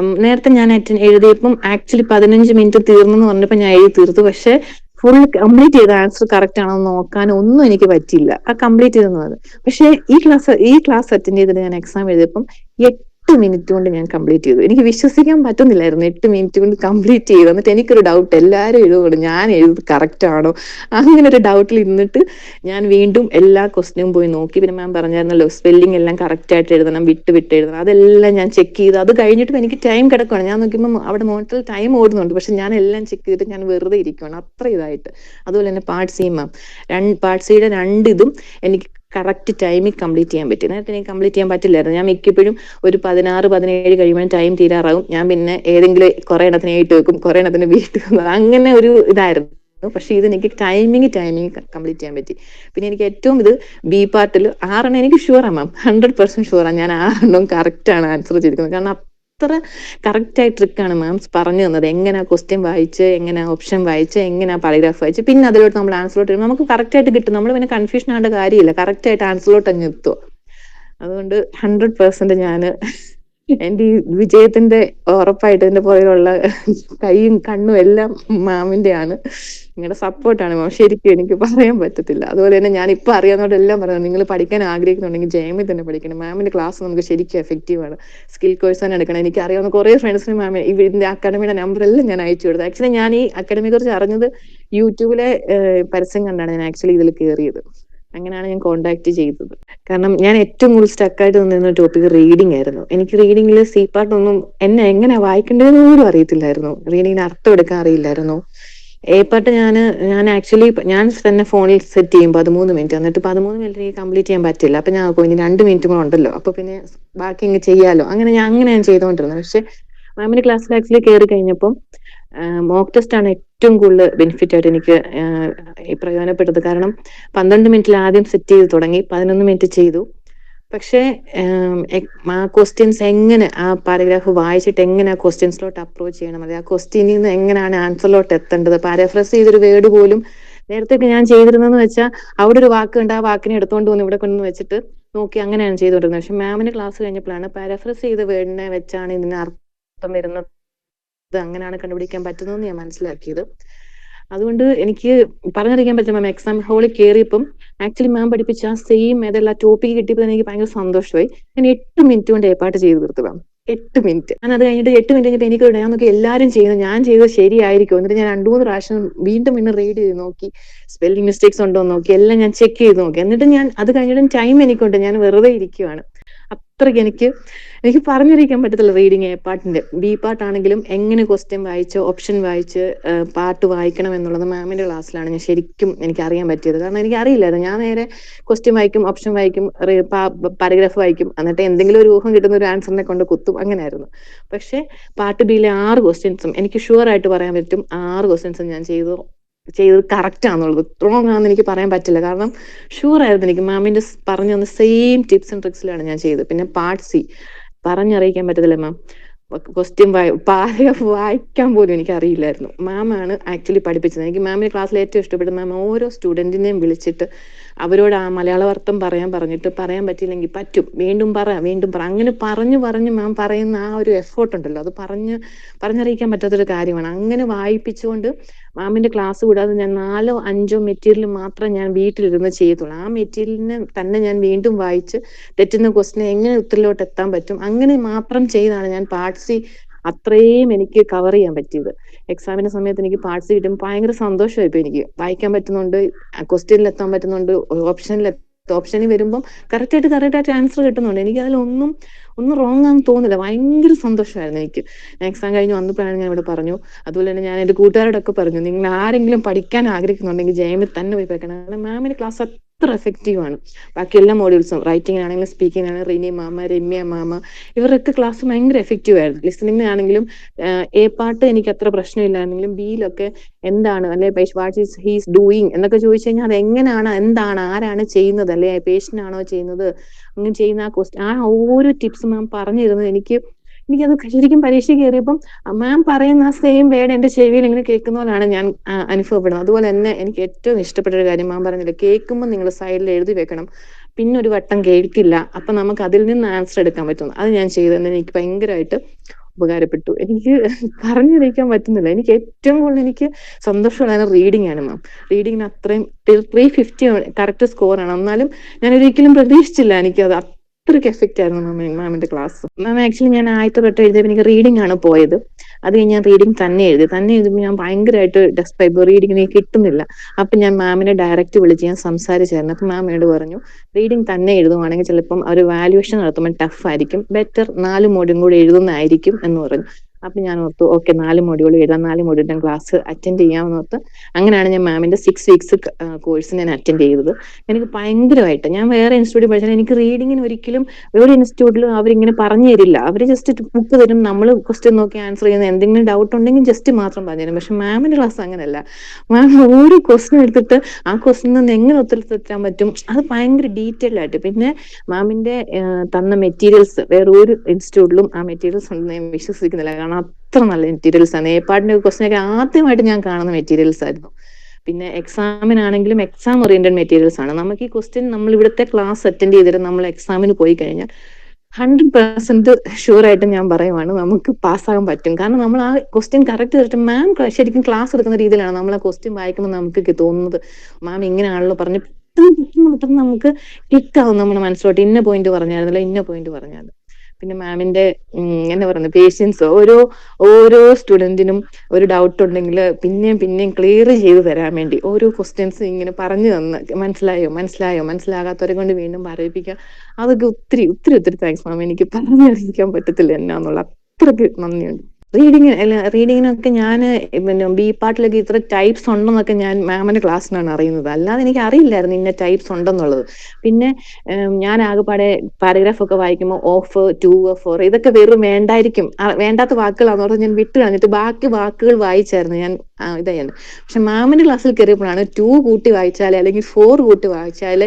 നേരത്തെ ഞാൻ എഴുതിയപ്പം ആക്ച്വലി പതിനഞ്ച് മിനിറ്റ് തീർന്നു എന്ന് പറഞ്ഞപ്പോൾ ഞാൻ എഴുതി തീർത്തു. പക്ഷെ ഫുൾ കംപ്ലീറ്റ് ചെയ്ത ആൻസർ കറക്റ്റ് ആണോ എന്ന് നോക്കാൻ ഒന്നും എനിക്ക് പറ്റിയില്ല. ആ കംപ്ലീറ്റ് ചെയ്തത് പക്ഷേ ഈ ക്ലാസ് ഈ ക്ലാസ് അറ്റൻഡ് ചെയ്തിട്ട് ഞാൻ എക്സാം എഴുതിയപ്പം എട്ട് മിനിറ്റ് കൊണ്ട് ഞാൻ കംപ്ലീറ്റ് ചെയ്തു. എനിക്ക് വിശ്വസിക്കാൻ പറ്റുന്നില്ലായിരുന്നു എട്ട് മിനിറ്റ് കൊണ്ട് കംപ്ലീറ്റ് ചെയ്തു. എന്നിട്ട് എനിക്കൊരു ഡൗട്ട് എല്ലാവരും എഴുതുകൊണ്ട് ഞാൻ എഴുതുന്നത് കറക്റ്റ് ആണോ? അങ്ങനെ ഒരു ഡൗട്ടിൽ ഇരുന്നിട്ട് ഞാൻ വീണ്ടും എല്ലാ ക്വസ്റ്റിനും പോയി നോക്കി. പിന്നെ മാം പറഞ്ഞായിരുന്നല്ലോ സ്പെല്ലിംഗ് എല്ലാം കറക്റ്റ് ആയിട്ട് എഴുതണം വിട്ട് വിട്ട് എഴുതണം. അതെല്ലാം ഞാൻ ചെക്ക് ചെയ്ത്. അത് കഴിഞ്ഞിട്ടും എനിക്ക് ടൈം കിടക്കുകയാണ് ഞാൻ നോക്കുമ്പോൾ അവിടെ മോണിറ്ററിൽ ടൈം ഓടുന്നുണ്ട്. പക്ഷെ ഞാൻ എല്ലാം ചെക്ക് ചെയ്തിട്ട് ഞാൻ വെറുതെ ഇരിക്കുകയാണ് അത്ര ഇതായിട്ട്. അതുപോലെ തന്നെ പാർട്ട് സി മാം രണ്ട് പാർട്ട് സിയുടെ രണ്ടിതും എനിക്ക് കറക്റ്റ് ടൈമിൽ കംപ്ലീറ്റ് ചെയ്യാൻ പറ്റി. നേരത്തെ എനിക്ക് കംപ്ലീറ്റ് ചെയ്യാൻ പറ്റില്ലായിരുന്നു. ഞാൻ മിക്കപ്പോഴും ഒരു പതിനാറ് പതിനേഴ് കഴിയുമ്പോൾ ടൈം തീരാറാകും ഞാൻ പിന്നെ ഏതെങ്കിലും കുറെ എണ്ണത്തിന് എയ്റ്റ് വെക്കും കുറെ എണ്ണത്തിന് വീട്ട് വെക്കും. അങ്ങനെ ഒരു ഇതായിരുന്നു. പക്ഷെ ഇത് എനിക്ക് ടൈമിങ് ടൈമിങ് കംപ്ലീറ്റ് ചെയ്യാൻ പറ്റി. പിന്നെ എനിക്ക് ഏറ്റവും ഇത് ബി പാർട്ടിൽ ആറെണ്ണം എനിക്ക് ഷുവറാണ് മാം ഹൺഡ്രഡ് പെർസെന്റ് ഷുവറാണ് ഞാൻ ആറെണ്ണം കറക്റ്റ് ആണ് ആൻസർ ചെയ്തിരിക്കുന്നത്. കാരണം അത്ര കറക്റ്റ് ആയി ട്രിക്കാണ് മാംസ് പറഞ്ഞു തന്നത്. എങ്ങനെ ക്വസ്റ്റ്യൻ വായിച്ച് എങ്ങനെ ഓപ്ഷൻ വായിച്ച് എങ്ങനെ പാരഗ്രാഫ് വായിച്ച്. പിന്നെ അതിലോട്ട് നമ്മൾ ആൻസറിലോട്ട് വരുമ്പോൾ നമുക്ക് കറക്റ്റ് ആയിട്ട് കിട്ടും. നമ്മൾ പിന്നെ കൺഫ്യൂഷൻ ആവേണ്ട കാര്യമില്ല. കറക്റ്റ് ആയിട്ട് ആൻസറിലോട്ട് അങ്ങ് എത്തുക അതുകൊണ്ട് ഹൺഡ്രഡ് പെർസെന്റ് ഞാൻ എന്റെ ഈ വിജയത്തിന്റെ ഉറപ്പായിട്ട് എന്റെ പുറകിലുള്ള കൈയും കണ്ണും എല്ലാം മാമിന്റെ ആണ് നിങ്ങളുടെ സപ്പോർട്ടാണ് മാം. ശരിക്കും എനിക്ക് പറയാൻ പറ്റത്തില്ല. അതുപോലെ തന്നെ ഞാൻ ഇപ്പൊ അറിയാവുന്നതോടെ എല്ലാം പറയുന്നത് നിങ്ങൾ പഠിക്കാൻ ആഗ്രഹിക്കുന്നുണ്ടെങ്കിൽ ജയമി തന്നെ പഠിക്കണം. മാമിന്റെ ക്ലാസ് നമുക്ക് ശരിക്കും എഫക്റ്റീവ് ആണ്. സ്കിൽ കോഴ്സ് തന്നെ എടുക്കണം. എനിക്ക് അറിയാവുന്ന കുറെ ഫ്രണ്ട്സിന് മാം ഇതിന്റെ അക്കാഡമിയുടെ നമ്പർ എല്ലാം ഞാൻ അയച്ചു കൊടുത്തു. ആക്ച്വലി ഞാൻ ഈ അക്കാഡമിയെ കുറിച്ച് അറിഞ്ഞത് യൂട്യൂബിലെ പരസ്യം കണ്ടാണ് ഞാൻ ആക്ച്വലി ഇതിൽ കയറിയത് അങ്ങനെയാണ് ഞാൻ കോണ്ടാക്ട് ചെയ്തത്. കാരണം ഞാൻ ഏറ്റവും കൂടുതൽ സ്റ്റക്കായിട്ട് നിന്നിരുന്ന ടോപ്പിക് റീഡിംഗ് ആയിരുന്നു. എനിക്ക് റീഡിംഗിൽ സി പാർട്ട് ഒന്നും എന്നെ എങ്ങനെ വായിക്കേണ്ടതെന്ന് പോലും അറിയത്തില്ലായിരുന്നു. റീഡിങ്ങിന് അർത്ഥം എടുക്കാൻ അറിയില്ലായിരുന്നു. എ പാർട്ട് ഞാൻ ഞാൻ ആക്ച്വലി ഞാൻ തന്നെ ഫോണിൽ സെറ്റ് ചെയ്യും പതിമൂന്ന് മിനിറ്റ് എന്നിട്ട് പതിമൂന്ന് മിനിറ്റ് എനിക്ക് കംപ്ലീറ്റ് ചെയ്യാൻ പറ്റില്ല. അപ്പൊ ഞാൻ ഇനി രണ്ട് മിനിറ്റ് കൂടെ ഉണ്ടല്ലോ. അപ്പൊ പിന്നെ ബാക്കി ഇങ്ങ് ചെയ്യാലോ. അങ്ങനെ ഞാൻ അങ്ങനെ ഞാൻ ചെയ്തുകൊണ്ടിരുന്നത് പക്ഷെ മാമിന്റെ ക്ലാസ്സിൽ ആക്ച്വലി കയറി കഴിഞ്ഞപ്പം മോക്ക് ടെസ്റ്റ് ആണ് ഏറ്റവും കൂടുതൽ ബെനിഫിറ്റ് ആയിട്ട് എനിക്ക് പ്രയോജനപ്പെട്ടത്. കാരണം പന്ത്രണ്ട് മിനിറ്റിൽ ആദ്യം സെറ്റ് ചെയ്ത് തുടങ്ങി പതിനൊന്ന് മിനിറ്റ് ചെയ്തു. പക്ഷേ ആ ക്വസ്റ്റ്യൻസ് എങ്ങനെ ആ പാരഗ്രാഫ് വായിച്ചിട്ട് എങ്ങനെ ആ ക്വസ്റ്റ്യൻസിലോട്ട് അപ്രോച്ച് ചെയ്യണം? അതെ ആ ക്വസ്റ്റ്യനിൽ നിന്ന് എങ്ങനെയാണ് ആൻസറിലോട്ട് എത്തേണ്ടത്? പാരഫ്രസ് ചെയ്തൊരു വേർഡ് പോലും നേരത്തെ ഞാൻ ചെയ്തിരുന്നതെന്ന് വെച്ചാൽ അവിടെ ഒരു വാക്ക് ഉണ്ട് ആ വാക്കിനെ എടുത്തുകൊണ്ട് വന്ന് ഇവിടെ കൊണ്ടുവന്ന് വെച്ചിട്ട് നോക്കി അങ്ങനെയാണ് ചെയ്തുകൊണ്ടിരുന്നത്. പക്ഷെ മാമിന്റെ ക്ലാസ് കഴിഞ്ഞപ്പോഴാണ് പാരഫ്രസ് ചെയ്ത വേർഡിനെ വെച്ചാണ് ഇതിന് അർത്ഥം വരുന്നത്. ഇത് അങ്ങനെയാണ് കണ്ടുപിടിക്കാൻ പറ്റുന്നതെന്ന് ഞാൻ മനസ്സിലാക്കിയത്. അതുകൊണ്ട് എനിക്ക് പറഞ്ഞറിയിക്കാൻ പറ്റും മാം എക്സാം ഹോളിൽ കയറിയപ്പം ആക്ച്വലി മാം പഠിപ്പിച്ച ആ സെയിം ഏതല്ല ടോപ്പിക് കിട്ടിയപ്പോൾ എനിക്ക് ഭയങ്കര സന്തോഷമായി. ഞാൻ എട്ട് മിനിറ്റ് കൊണ്ട് ഏപ്പാട്ട് ചെയ്ത് തീർത്തു മാം എട്ട് മിനിറ്റ് ഞാൻ അത് കഴിഞ്ഞിട്ട് എട്ട് മിനിറ്റ് കഴിഞ്ഞിട്ട് എനിക്ക് ഞാൻ നോക്കി എല്ലാവരും ചെയ്യുന്നത് ഞാൻ ചെയ്തത് ശരിയായിരിക്കും എന്നിട്ട് ഞാൻ രണ്ടു മൂന്ന് പ്രാവശ്യം വീണ്ടും ഇന്ന് റീഡ് ചെയ്ത് നോക്കി. സ്പെല്ലിംഗ് മിസ്റ്റേക്സ് ഉണ്ടോ നോക്കി. എല്ലാം ഞാൻ ചെക്ക് ചെയ്ത് നോക്കി. എന്നിട്ട് ഞാൻ അത് കഴിഞ്ഞിട്ടും ടൈം എനിക്കുണ്ട്. ഞാൻ വെറുതെ ഇരിക്കുവാണ്. അത്രയ്ക്ക് എനിക്ക് എനിക്ക് പറഞ്ഞിരിക്കാൻ പറ്റത്തില്ല റീഡിങ് എ പാട്ടിന്റെ ബി പാട്ടാണെങ്കിലും എങ്ങനെ ക്വസ്റ്റ്യൻ വായിച്ച് ഓപ്ഷൻ വായിച്ച് പാട്ട് വായിക്കണം എന്നുള്ളത് മാമിന്റെ ക്ലാസ്സിലാണ് ഞാൻ ശരിക്കും എനിക്ക് അറിയാൻ പറ്റിയത്. കാരണം എനിക്ക് അറിയില്ലായിരുന്നു. ഞാൻ നേരെ ക്വസ്റ്റ്യൻ വായിക്കും ഓപ്ഷൻ വായിക്കും പാരഗ്രാഫ് വായിക്കും. എന്നിട്ട് എന്തെങ്കിലും ഒരു ഊഹം കിട്ടുന്ന ഒരു ആൻസറിനെ കൊണ്ട് കുത്തും. അങ്ങനെയായിരുന്നു. പക്ഷെ പാട്ട് ബിയിലെ ആറ് ക്വസ്റ്റ്യൻസും എനിക്ക് ഷുവർ ആയിട്ട് പറയാൻ പറ്റും ആറ് ക്വസ്റ്റ്യൻസും ഞാൻ ചെയ്തു. ചെയ്തത് കറക്റ്റ് ആണെന്നുള്ളത്. റോങ് ആണെന്ന് എനിക്ക് പറയാൻ പറ്റില്ല. കാരണം ഷുവർ ആയിരുന്നു എനിക്ക് മാമിന്റെ പറഞ്ഞു തന്ന സെയിം ടിപ്സ് ആൻഡ് ട്രിക്സിലാണ് ഞാൻ ചെയ്തത്. പിന്നെ പാർട്ട് സി പറഞ്ഞറിയിക്കാൻ പറ്റത്തില്ല മാം ക്വസ്റ്റ്യൻ വായി പാരഗ്രാഫ് വായിക്കാൻ പോലും എനിക്ക് അറിയില്ലായിരുന്നു മാമാണ് ആക്ച്വലി പഠിപ്പിച്ചത്. എനിക്ക് മാമിന്റെ ക്ലാസ്സിൽ ഏറ്റവും ഇഷ്ടപ്പെട്ട മാം ഓരോ സ്റ്റുഡന്റിനെയും വിളിച്ചിട്ട് അവരോട് ആ മലയാള വർത്തം പറയാൻ പറഞ്ഞിട്ട് പറയാൻ പറ്റിയില്ലെങ്കിൽ പറ്റും. വീണ്ടും പറ വീണ്ടും പറ. അങ്ങനെ പറഞ്ഞു പറഞ്ഞ് മാം പറയുന്ന ആ ഒരു എഫേർട്ട് ഉണ്ടല്ലോ. അത് പറഞ്ഞ് പറഞ്ഞറിയിക്കാൻ പറ്റാത്തൊരു കാര്യമാണ്. അങ്ങനെ വായിപ്പിച്ചുകൊണ്ട് മാമിന്റെ ക്ലാസ് കൂടാതെ ഞാൻ നാലോ അഞ്ചോ മെറ്റീരിയൽ മാത്രം ഞാൻ വീട്ടിലിരുന്ന് ചെയ്യത്തുള്ളൂ ആ മെറ്റീരിയലിനെ തന്നെ ഞാൻ വീണ്ടും വായിച്ച് തെറ്റുന്ന ക്വസ്റ്റിനെ എങ്ങനെ ഉത്തരിലോട്ട് എത്താൻ പറ്റും? അങ്ങനെ മാത്രം ചെയ്താണ് ഞാൻ പാർട്സി അത്രയും എനിക്ക് കവർ ചെയ്യാൻ പറ്റിയത്. എക്സാമിന്റെ സമയത്ത് എനിക്ക് പാർട്സ് കിട്ടും ഭയങ്കര സന്തോഷമായിപ്പോ എനിക്ക്. വായിക്കാൻ പറ്റുന്നുണ്ട് ക്വസ്റ്റ്യനിൽ എത്താൻ പറ്റുന്നുണ്ട് ഓപ്ഷനിൽ ഓപ്ഷനിൽ വരുമ്പം കറക്റ്റായിട്ട് കറക്റ്റായിട്ട് ആൻസർ കിട്ടുന്നുണ്ട്. എനിക്ക് അതിലൊന്നും ഒന്നും റോങ് ആണെന്ന് തോന്നില്ല ഭയങ്കര സന്തോഷമായിരുന്നു എനിക്ക്. എക്സാം കഴിഞ്ഞ് വന്നപ്പോഴാണ് ഞാൻ ഇവിടെ പറഞ്ഞു. അതുപോലെ തന്നെ ഞാൻ എന്റെ കൂട്ടുകാരോടൊക്കെ പറഞ്ഞു. നിങ്ങൾ ആരെങ്കിലും പഠിക്കാൻ ആഗ്രഹിക്കുന്നുണ്ടെങ്കിൽ ജയമി തന്നെ പോയി പഠിക്കണം. കാരണം ക്ലാസ് അത്ര എഫക്റ്റീവ് ആണ്. ബാക്കി എല്ലാ മോഡ്യൂൾസും റൈറ്റിംഗ് ആണെങ്കിലും സ്പീക്കിംഗ് ആണെങ്കിലും റിനി മാമ രമ്യ മാമ ഇവരൊക്കെ ക്ലാസ് ഭയങ്കര എഫക്റ്റീവ് ആയിരുന്നു. ലിസണിംഗ് ആണെങ്കിലും എ പാട്ട് എനിക്ക് അത്ര പ്രശ്നമില്ലായിരുന്നെങ്കിലും ബിയിലൊക്കെ എന്താണ് അല്ലെ വാട്ട് ഈസ് ഹീസ് ഡൂയിങ് എന്നൊക്കെ ചോദിച്ചു കഴിഞ്ഞാൽ അത് എങ്ങനെയാണ് എന്താണ് ആരാണ് ചെയ്യുന്നത് അല്ലെ പേഷ്യന്റ് ആണോ ചെയ്യുന്നത് അങ്ങനെ ചെയ്യുന്ന ആ ക്വസ്റ്റ്യൻ ആ ഓരോ ടിപ്സ് മാം പറഞ്ഞു തരുന്നത് എനിക്ക് എനിക്കത് ശരിക്കും പരീക്ഷ കയറിയപ്പം മാം പറയുന്ന ആ സെയിം വേർഡ് എന്റെ ചെവിയിൽ ഇങ്ങനെ കേൾക്കുന്ന പോലാണ് ഞാൻ അനുഭവപ്പെടുന്നത്. അതുപോലെ തന്നെ എനിക്ക് ഏറ്റവും ഇഷ്ടപ്പെട്ട ഒരു കാര്യം മാം പറഞ്ഞില്ല കേൾക്കുമ്പോൾ നിങ്ങൾ സൈഡിൽ എഴുതി വെക്കണം. പിന്നെ ഒരു വട്ടം കേൾക്കില്ല. അപ്പൊ നമുക്ക് അതിൽ നിന്ന് ആൻസർ എടുക്കാൻ പറ്റും അത് ഞാൻ ചെയ്തതെന്ന് എനിക്ക് ഭയങ്കരമായിട്ട് ഉപകാരപ്പെട്ടു. എനിക്ക് പറഞ്ഞറിയിക്കാൻ പറ്റുന്നില്ല. എനിക്ക് ഏറ്റവും കൂടുതൽ എനിക്ക് സന്തോഷമുള്ള റീഡിംഗ് ആണ് മാം റീഡിങ്ങിന് അത്രയും ത്രീ ഫിഫ്റ്റി കറക്റ്റ് സ്കോർ ആണ്. എന്നാലും ഞാൻ ഒരിക്കലും പ്രതീക്ഷിച്ചില്ല എനിക്കത് അത്രയ്ക്ക് എഫക്റ്റ് ആയിരുന്നു മാം മാമിന്റെ ക്ലാസ് മാം ആക്ച്വലി ഞാൻ ആദ്യത്തെ തൊട്ട് എഴുതിയപ്പോൾ എനിക്ക് റീഡിംഗ് ആണ് പോയത്. അത് കഴിഞ്ഞ് ഞാൻ റീഡിംഗ് തന്നെ എഴുതി. തന്നെ എഴുതുമ്പോൾ ഞാൻ ഭയങ്കരമായിട്ട് ഡെസ്പൈബ് റീഡിംഗ് എനിക്ക് കിട്ടുന്നില്ല. അപ്പൊ ഞാൻ മാമിനെ ഡയറക്റ്റ് വിളിച്ച് ഞാൻ സംസാരിച്ചായിരുന്നു. അപ്പൊ മാം എന്നോട് പറഞ്ഞു റീഡിംഗ് തന്നെ എഴുതുവാണെങ്കിൽ ചിലപ്പം ഒരു വാല്യുവേഷൻ നടത്തുമ്പോൾ ടഫ് ആയിരിക്കും. ബെറ്റർ നാല് മോഡും കൂടി എഴുതുന്നതായിരിക്കും എന്ന് പറഞ്ഞു. അപ്പൊ ഞാൻ ഓർത്തു ഓക്കെ നാല് മൊഡ്യൂൾ എഴുതാം നാല് മൊഡ്യൂൾ ഞാൻ ക്ലാസ് അറ്റൻഡ് ചെയ്യാമെന്ന് ഓർത്ത് അങ്ങനെയാണ് ഞാൻ മാമിന്റെ സിക്സ് വീക്സ് കോഴ്സ് ഞാൻ അറ്റൻഡ് ചെയ്തത്. എനിക്ക് ഭയങ്കരമായിട്ട് ഞാൻ വേറെ ഇൻസ്റ്റിറ്റ്യൂട്ടിൽ പഠിച്ചാൽ എനിക്ക് റീഡിങ്ങിന് ഒരിക്കലും ഒരു ഇൻസ്റ്റിറ്റ്യൂട്ടിലും അവരിങ്ങനെ പറഞ്ഞു തരില്ല. അവർ ജസ്റ്റ് ബുക്ക് തരും നമ്മൾ ക്വസ്റ്റ്യൻ നോക്കി ആൻസർ ചെയ്യുന്ന എന്തെങ്കിലും ഡൗട്ട് ഉണ്ടെങ്കിൽ ജസ്റ്റ് മാത്രം പറഞ്ഞു തരും. പക്ഷെ മാമിന്റെ ക്ലാസ് അങ്ങനെയല്ല. മാം ഒരു ക്വസ്റ്റ്യൻ എടുത്തിട്ട് ആ ക്വസ്റ്റ്യൻ നിന്ന് എങ്ങനെ ഉത്തരത്തെത്താൻ പറ്റും? അത് ഭയങ്കര ഡീറ്റെയിൽ ആയിട്ട്. പിന്നെ മാമിന്റെ തന്ന മെറ്റീരിയൽസ് വേറെ ഒരു ഇൻസ്റ്റിറ്റ്യൂട്ടിലും ആ മെറ്റീരിയൽസ് ഉണ്ടെന്ന് ഞാൻ വിശ്വസിക്കുന്നില്ല. കാരണം അത്ര നല്ല മെറ്റീരിയൽസ് ആണ്. ഏപ്പാടിന്റെ ക്വസ്റ്റൻ ഒക്കെ ആദ്യമായിട്ട് ഞാൻ കാണുന്ന മെറ്റീരിയൽസ് ആയിരുന്നു. പിന്നെ എക്സാമിനാണെങ്കിലും എക്സാം ഓറിയന്റഡ് മെറ്റീരിയൽസ് ആണ്. നമുക്ക് ഈ ക്വസ്റ്റ്യൻ നമ്മൾ ഇവിടുത്തെ ക്ലാസ് അറ്റൻഡ് ചെയ്തിട്ട് നമ്മൾ എക്സാമിന് പോയി കഴിഞ്ഞാൽ ഹൺഡ്രഡ് പെർസെന്റ് ഷുവർ ആയിട്ട് ഞാൻ പറയുവാണ് നമുക്ക് പാസ്സാകാൻ പറ്റും. കാരണം നമ്മൾ ആ ക്വസ്റ്റ്യൻ കറക്റ്റ് ചെയ്തിട്ട് മാം ശരിക്കും ക്ലാസ് എടുക്കുന്ന രീതിയിലാണ് നമ്മൾ ആ ക്വസ്റ്റ്യൻ വായിക്കുമ്പോൾ നമുക്ക് തോന്നുന്നത്. മാം ഇങ്ങനെയാണല്ലോ പറഞ്ഞ് പെട്ടെന്ന് പെട്ടെന്ന് നമുക്ക് ക്ലിക്ക് നമ്മുടെ മനസ്സിലോട്ട് ഇന്ന പോയിന്റ് പറഞ്ഞായിരുന്നല്ലോ ഇന്ന പോയിന്റ് പറഞ്ഞായിരുന്നു. പിന്നെ മാമിന്റെ എന്താ പറയുന്നത് പേഷ്യൻസ് ഓരോ ഓരോ സ്റ്റുഡന്റിനും ഒരു ഡൗട്ട് ഉണ്ടെങ്കിൽ പിന്നെയും പിന്നെയും ക്ലിയർ ചെയ്ത് തരാൻ വേണ്ടി ഓരോ ക്വസ്റ്റ്യൻസ് ഇങ്ങനെ പറഞ്ഞു തന്ന്. മനസ്സിലായോ? മനസ്സിലായോ? മനസ്സിലാകാത്തവരെ കൊണ്ട് വീണ്ടും പറയിപ്പിക്കുക. അതൊക്കെ ഒത്തിരി ഒത്തിരി ഒത്തിരി താങ്ക്സ് മാം. എനിക്ക് പറഞ്ഞറിയിക്കാൻ പറ്റത്തില്ല എന്നാന്നുള്ള അത്രയ്ക്ക് നന്ദിയുണ്ട്. റീഡിങ് റീഡിങ്ങിനൊക്കെ ഞാൻ പിന്നെ ബി പാർട്ടിലൊക്കെ ഇത്ര ടൈപ്സ് ഉണ്ടെന്നൊക്കെ ഞാൻ മാമിന്റെ ക്ലാസ്സിനാണ് അറിയുന്നത്. അല്ലാതെ എനിക്ക് അറിയില്ലായിരുന്നു ഇന്ന ടൈപ്സ് ഉണ്ടെന്നുള്ളത്. പിന്നെ ഞാൻ ആകെപ്പാടെ പാരഗ്രാഫ് ഒക്കെ വായിക്കുമ്പോൾ ഓഫ് ടു ഫോർ ഇതൊക്കെ വെറും വേണ്ടായിരിക്കും. വേണ്ടാത്ത വാക്കുകളാന്ന് പറഞ്ഞ് ഞാൻ വിട്ട് കളഞ്ഞിട്ട് ബാക്കി വാക്കുകൾ വായിച്ചായിരുന്നു ഞാൻ. ഇതായിരുന്നു പക്ഷെ മാമന്റെ ക്ലാസ്സിൽ കയറിയപ്പോഴാണ് ടു കൂട്ടി വായിച്ചാൽ അല്ലെങ്കിൽ ഫോർ കൂട്ടി വായിച്ചാൽ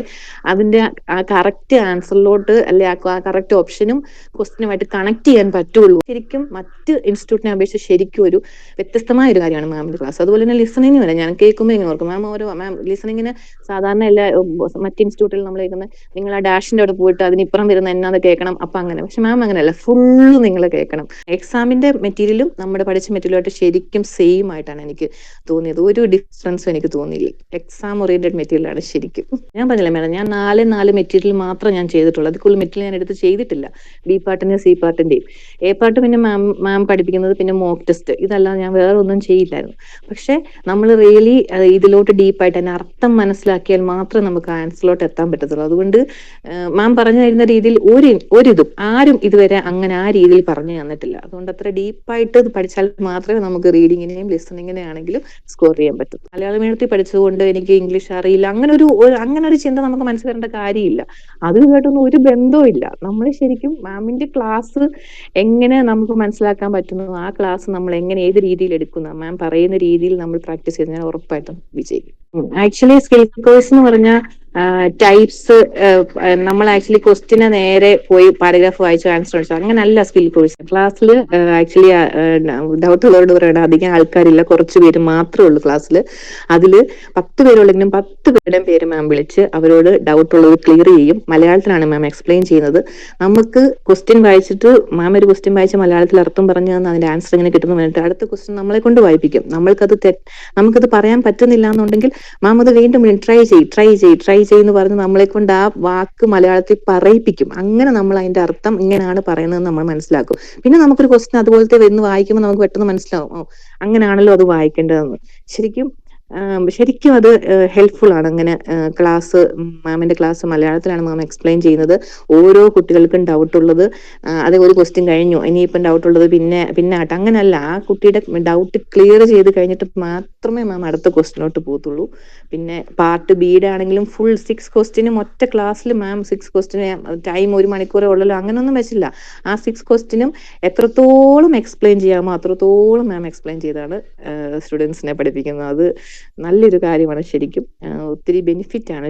അതിന്റെ ആ കറക്റ്റ് ആൻസറിലോട്ട് അല്ലെ ആ കറക്റ്റ് ഓപ്ഷനും ക്വസ്റ്റിനുമായിട്ട് കണക്ട് ചെയ്യാൻ പറ്റുള്ളൂ. ശരിക്കും മറ്റ് ഇൻസ്റ്റിറ്റ്യൂട്ടിനെ അപേക്ഷിച്ച് ശരിക്കും ഒരു വ്യത്യസ്തമായ ഒരു കാര്യമാണ് മാമിന്റെ ക്ലാസ്. അതുപോലെ തന്നെ ലിസണിങ് വരെ ഞാൻ കേൾക്കുമ്പോൾ ഇങ്ങനെ ഓർക്കും. മാം ഓരോ മാം ലിസണിങ്ങിന് സാധാരണ എല്ലാ മറ്റ് ഇൻസ്റ്റിറ്റ്യൂട്ടിൽ നമ്മൾ കേൾക്കുന്നത് നിങ്ങൾ ആ ഡാഷിന്റെ അവിടെ പോയിട്ട് അതിനിപ്പുറം വരുന്ന എന്നാന്ന് കേൾക്കണം. അപ്പൊ അങ്ങനെ. പക്ഷെ മാം അങ്ങനെയല്ല. ഫുള്ള് നിങ്ങൾ കേൾക്കണം. എക്സാമിന്റെ മെറ്റീരിയലും നമ്മുടെ പഠിച്ച മെറ്റീരിയലുമായിട്ട് ശരിക്കും സെയിം ആയിട്ടാണ് എനിക്ക് തോന്നിയത്. ഒരു ഡിഫറൻസും എനിക്ക് തോന്നിയില്ല. എക്സാം ഓറിയന്റഡ് മെറ്റീരിയൽ ആണ് ശരിക്കും. ഞാൻ പറഞ്ഞില്ല മേഡം ഞാൻ നാല് നാല് മെറ്റീരിയൽ മാത്രം ഞാൻ ചെയ്തിട്ടുള്ളൂ. അതിൽ കൂടുതൽ മെറ്റീരിയൽ ഞാൻ എടുത്ത് ചെയ്തിട്ടില്ല. ബി പാർട്ടിന്റെയും സി പാർട്ടിന്റെയും എ പാർട്ട് പിന്നെ മാം മാം പഠിപ്പിക്കുന്നത് പിന്നെ മോക്ക് ടെസ്റ്റ് ഇതല്ലാതെ ഞാൻ വേറെ ഒന്നും ചെയ്യില്ലായിരുന്നു. പക്ഷെ നമ്മൾ റിയലി ഇതിലോട്ട് ഡീപ്പായിട്ട് തന്നെ അർത്ഥം മനസ്സിലാക്കിയാൽ മാത്രമേ നമുക്ക് ആൻസറിലോട്ട് എത്താൻ പറ്റത്തുള്ളൂ. അതുകൊണ്ട് മാം പറഞ്ഞു തരുന്ന രീതിയിൽ ഒരു ഒരിതും ആരും ഇതുവരെ അങ്ങനെ ആ രീതിയിൽ പറഞ്ഞു തന്നിട്ടില്ല. അതുകൊണ്ട് അത്ര ഡീപ്പായിട്ട് പഠിച്ചാൽ മാത്രമേ നമുക്ക് റീഡിങ്ങിനെയും ലിസണിങ്ങിനെയും ആണെങ്കിലും സ്കോർ ചെയ്യാൻ പറ്റും. മലയാള മീഡിയത്തിൽ പഠിച്ചതുകൊണ്ട് എനിക്ക് ഇംഗ്ലീഷ് അറിയില്ല. അങ്ങനെ ഒരു അങ്ങനെ ഒരു ചിന്ത നമുക്ക് മനസ്സിൽ വരേണ്ട കാര്യമില്ല. അതുമായിട്ടൊന്നും ഒരു ബന്ധവും ഇല്ല. നമ്മൾ ശരിക്കും മാമിന്റെ ക്ലാസ് എങ്ങനെ നമുക്ക് മനസ്സിലാക്കാൻ പറ്റുന്നു? ആ ക്ലാസ് നമ്മൾ എങ്ങനെ ഏത് രീതിയിൽ എടുക്കുന്നു? മാം പറയുന്ന രീതിയിൽ നമ്മൾ പ്രാക്ടീസ് ചെയ്ത് ഞാൻ ഉറപ്പായിട്ടും വിജയിക്കും. ആക്ച്വലി സ്കിൽ കോഴ്സ് എന്ന് പറഞ്ഞാൽ ടൈപ്സ് നമ്മൾ ആക്ച്വലി ക്വസ്റ്റിനെ നേരെ പോയി പാരഗ്രാഫ് വായിച്ച് ആൻസർ അടിച്ചു. അങ്ങനല്ല സ്കിൽ കോഴ്സ് ക്ലാസ്സിൽ ആക്ച്വലി ഡൗട്ട് ഉള്ളവരോട് പറയണം അധികം ആൾക്കാരില്ല. കുറച്ച് പേര് മാത്രമേ ഉള്ളൂ ക്ലാസ്സിൽ അതിൽ പത്ത് പേരുള്ളെങ്കിലും പത്ത് പേരുടെയും പേര് മാം വിളിച്ച് അവരോട് ഡൗട്ട് ഉള്ളത് ക്ലിയർ ചെയ്യും. മലയാളത്തിലാണ് മാം എക്സ്പ്ലെയിൻ ചെയ്യുന്നത്. നമുക്ക് ക്വസ്റ്റ്യൻ വായിച്ചിട്ട് മാം ഒരു ക്വസ്റ്റ്യൻ വായിച്ച് മലയാളത്തിൽ അർത്ഥം പറഞ്ഞു തന്ന അതിന്റെ ആൻസർ എങ്ങനെ കിട്ടുന്നു പറഞ്ഞിട്ട് അടുത്ത ക്വസ്റ്റ്യൻ നമ്മളെ കൊണ്ട് വായിപ്പിക്കും. നമ്മൾക്കത് നമുക്കത് പറയാൻ പറ്റുന്നില്ല എന്നുണ്ടെങ്കിൽ മാം അത് വീണ്ടും ട്രൈ ചെയ്യും ട്രൈ ചെയ്യും ട്രൈ ചെയ്യുന്നു പറഞ്ഞ് നമ്മളെ കൊണ്ട് ആ വാക്ക് മലയാളത്തിൽ പറയിപ്പിക്കും. അങ്ങനെ നമ്മൾ അതിന്റെ അർത്ഥം ഇങ്ങനെയാണ് പറയുന്നത് നമ്മൾ മനസ്സിലാക്കും. പിന്നെ നമുക്കൊരു ക്വസ്റ്റ്യൻ അതുപോലത്തെ വന്ന് വായിക്കുമ്പോൾ നമുക്ക് പെട്ടെന്ന് മനസ്സിലാവും. ഓ അങ്ങനെയാണല്ലോ അത് വായിക്കേണ്ടതെന്ന്. ശരിക്കും ശരിക്കും അത് ഹെൽപ്ഫുൾ ആണ്. അങ്ങനെ ക്ലാസ് മാമിന്റെ ക്ലാസ് മലയാളത്തിലാണ് മാം എക്സ്പ്ലെയിൻ ചെയ്യുന്നത്. ഓരോ കുട്ടികൾക്കും ഡൗട്ട് ഉള്ളത് അത് ഒരു ക്വസ്റ്റ്യൻ കഴിഞ്ഞു. ഇനിയിപ്പം ഡൗട്ട് ഉള്ളത് പിന്നെ പിന്നെ ആട്ടെ അങ്ങനല്ല. ആ കുട്ടിയുടെ ഡൗട്ട് ക്ലിയർ ചെയ്ത് കഴിഞ്ഞിട്ട് മാത്രമേ മാം അടുത്ത ക്വസ്റ്റിനോട്ട് പോകത്തുള്ളൂ. പിന്നെ പാർട്ട് ബിയുടെ ആണെങ്കിലും ഫുൾ സിക്സ് ക്വസ്റ്റിനും ഒറ്റ ക്ലാസ്സിൽ മാം സിക്സ് ക്വസ്റ്റിന് ടൈം ഒരു മണിക്കൂറേ ഉള്ളല്ലോ. അങ്ങനൊന്നും വെച്ചില്ല. ആ സിക്സ് ക്വസ്റ്റിനും എത്രത്തോളം എക്സ്പ്ലെയിൻ ചെയ്യാമോ അത്രത്തോളം മാം എക്സ്പ്ലെയിൻ ചെയ്താണ് സ്റ്റുഡൻസിനെ പഠിപ്പിക്കുന്നത്. അത് നല്ലൊരു കാര്യമാണ് ശരിക്കും. ഒത്തിരി ബെനിഫിറ്റ് ആണ്.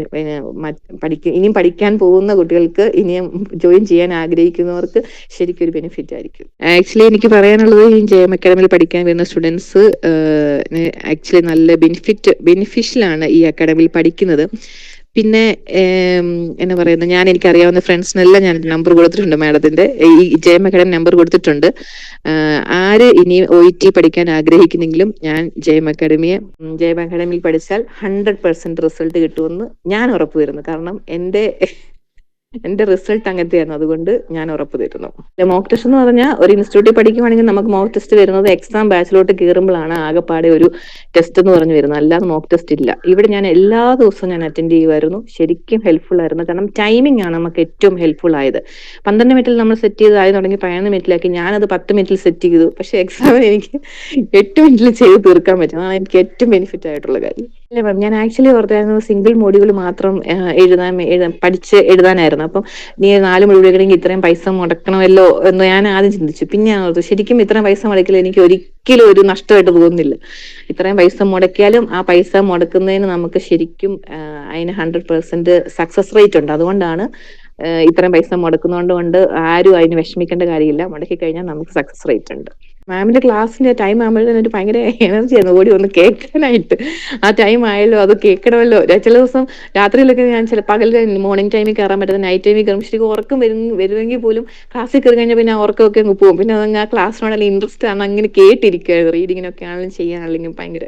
പഠിക്ക ഇനിയും പഠിക്കാൻ പോകുന്ന കുട്ടികൾക്ക് ഇനിയും ജോയിൻ ചെയ്യാൻ ആഗ്രഹിക്കുന്നവർക്ക് ശരിക്കും ഒരു ബെനിഫിറ്റ് ആയിരിക്കും. ആക്ച്വലി എനിക്ക് പറയാനുള്ളത് ഈ ജെ എം അക്കാഡമിയിൽ പഠിക്കാൻ വരുന്ന സ്റ്റുഡൻസ് ആക്ച്വലി നല്ല ബെനിഫിറ്റ് ബെനിഫിഷ്യൽ ആണ് ഈ അക്കാഡമിയിൽ പഠിക്കുന്നത്. പിന്നെ എന്നാ പറയുന്നത് ഞാൻ എനിക്ക് എനിക്കറിയാവുന്ന ഫ്രണ്ട്സിനെല്ലാം ഞാൻ നമ്പർ കൊടുത്തിട്ടുണ്ട് മാഡത്തിന്റെ ഈ ജയമക്കടം നമ്പർ കൊടുത്തിട്ടുണ്ട്. ആര് ഇനി ഒ ടി പഠിക്കാൻ ആഗ്രഹിക്കുന്നെങ്കിലും ഞാൻ ജയം അക്കാഡമിയെ ജയം അക്കാഡമിയിൽ പഠിച്ചാൽ ഹൺഡ്രഡ് പെർസെന്റ് റിസൾട്ട് കിട്ടുമെന്ന് ഞാൻ ഉറപ്പ് വരുന്നു. കാരണം എന്റെ എന്റെ റിസൾട്ട് അങ്ങനത്തെയായിരുന്നു. അതുകൊണ്ട് ഞാൻ ഉറപ്പ് തരുന്നു. മോക്ക് ടെസ്റ്റ് എന്ന് പറഞ്ഞാൽ ഒരു ഇൻസ്റ്റിറ്റ്യൂട്ടിൽ പഠിക്കുവാണെങ്കിൽ നമുക്ക് മോക്ക് ടെസ്റ്റ് വരുന്നത് എക്സാം ബാച്ചിലോട്ട് കയറുമ്പോഴാണ് ആകെപ്പാടെ ഒരു ടെസ്റ്റ് എന്ന് പറഞ്ഞു വരുന്നത്. അല്ലാതെ മോക്ക് ടെസ്റ്റ് ഇല്ല. ഇവിടെ ഞാൻ എല്ലാ ദിവസവും ഞാൻ അറ്റൻഡ് ചെയ്യുമായിരുന്നു. ശരിക്കും ഹെൽപ്ഫുൾ ആയിരുന്നു. കാരണം ടൈമിംഗ് ആണ് നമുക്ക് ഏറ്റവും ഹെൽപ്ഫുൾ ആയത്. പന്ത്രണ്ട് മിനിറ്റിൽ നമ്മൾ സെറ്റ് ചെയ്ത് ആയി തുടങ്ങി പതിനൊന്ന് മിനിറ്റിലാക്കി ഞാനത് പത്ത് മിനിറ്റിൽ സെറ്റ് ചെയ്തു. പക്ഷെ എക്സാമിന് എനിക്ക് എട്ട് മിനിറ്റിൽ ചെയ്ത് തീർക്കാൻ പറ്റും. അതാണ് എനിക്ക് ഏറ്റവും ബെനിഫിറ്റ് ആയിട്ടുള്ള കാര്യം. ഇല്ല മാം ഞാൻ ആക്ച്വലി ഓർത്തായിരുന്നു സിംഗിൾ മോഡ്യൂൾ മാത്രം എഴുതാൻ പഠിച്ച് എഴുതാനായിരുന്നു. അപ്പം നീ നാല് മൊഴികളെങ്കിൽ ഇത്രയും പൈസ മുടക്കണമല്ലോ എന്ന് ഞാൻ ആദ്യം ചിന്തിച്ചു. പിന്നെ ഞാൻ ഓർത്തു ശരിക്കും ഇത്രയും പൈസ മുടക്കില്ല എനിക്ക് ഒരിക്കലും ഒരു നഷ്ടമായിട്ട് തോന്നുന്നില്ല. ഇത്രയും പൈസ മുടക്കിയാലും ആ പൈസ മുടക്കുന്നതിന് നമുക്ക് ശരിക്കും അതിന് ഹൺഡ്രഡ് പെർസെന്റ് സക്സസ് റേറ്റ് ഉണ്ട്. അതുകൊണ്ടാണ് ഇത്രയും പൈസ മുടക്കുന്നതുകൊണ്ട് കൊണ്ട് ആരും അതിന് വിഷമിക്കേണ്ട കാര്യമില്ല. മുടക്കി കഴിഞ്ഞാൽ നമുക്ക് സക്സസ് റേറ്റ് ഉണ്ട്. മാമിന്റെ ക്ലാസ്സിന്റെ ടൈം ആകുമ്പോഴത്തേനും ഒരു ഭയങ്കര എനർജി ആയിരുന്നു ഓടി വന്ന് കേൾക്കാനായിട്ട്. ആ ടൈം ആയല്ലോ അത് കേൾക്കണമല്ലോ. ചില ദിവസം രാത്രിയിലൊക്കെ ഞാൻ ചില പകൽ മോർണിംഗ് ടൈമിൽ കയറാൻ പറ്റുന്ന നൈറ്റ് ടൈമിൽ കയറും. ശരിക്കും ഉറക്കം വരും വരുമെങ്കിൽ പോലും ക്ലാസ്സിൽ കയറി കഴിഞ്ഞാൽ പിന്നെ ആ ഉറക്കമൊക്കെ അങ്ങ് പോകും. പിന്നെ അതങ്ങ് ആ ക്ലാസ്സിനോടുള്ള ഇൻട്രസ്റ്റ് ആണ്. അങ്ങനെ കേട്ടിരിക്കുകയായിരുന്നു റീഡിങ്ങിനൊക്കെ ആണെങ്കിലും ചെയ്യാനാണെങ്കിലും ഭയങ്കര